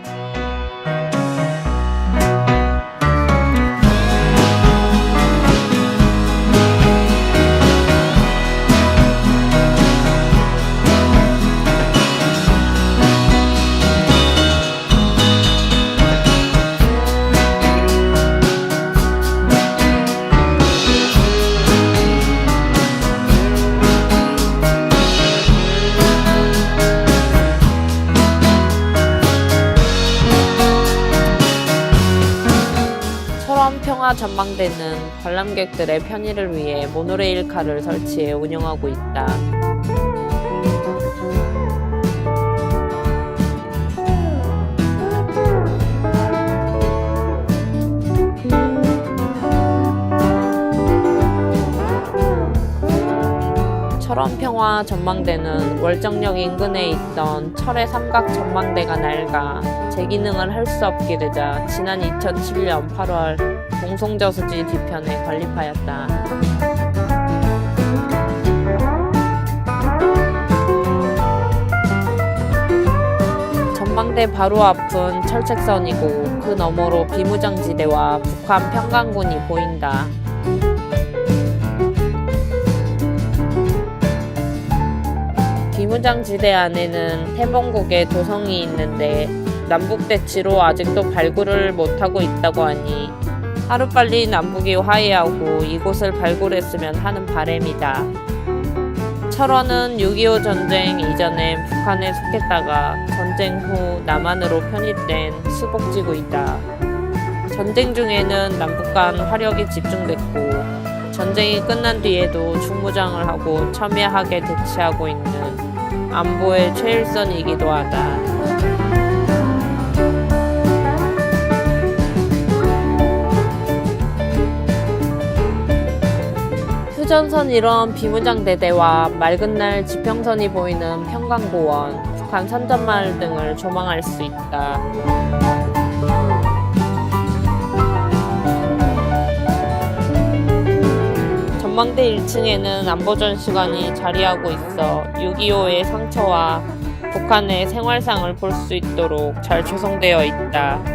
철원 평화 전망대는 관람객들의 편의를 위해 모노레일카를 설치해 운영하고 있다. 철원 평화 전망대는 월정역 인근에 있던 철의 삼각 전망대가 낡아 재기능을 할 수 없게 되자 지난 2007년 8월 동송저수지 뒤편에 건립하였다. 전망대 바로 앞은 철책선이고 그 너머로 비무장지대와 북한 평강군이 보인다. 비무장지대 안에는 태봉국의 도성이 있는데 남북 대치로 아직도 발굴을 못하고 있다고 하니 하루빨리 남북이 화해하고 이곳을 발굴했으면 하는 바램이다. 철원은 6.25 전쟁 이전에 북한에 속했다가 전쟁 후 남한으로 편입된 수복지구이다. 전쟁 중에는 남북 간 화력이 집중됐고 전쟁이 끝난 뒤에도 중무장을 하고 첨예하게 대치하고 있는 안보의 최일선이기도 하다. 휴전선 일원 비무장대대와 맑은 날 지평선이 보이는 평강고원, 북한 선전마을 등을 조망할 수 있다. 전망대 1층에는 안보전시관이 자리하고 있어 6.25의 상처와 북한의 생활상을 볼 수 있도록 잘 조성되어 있다.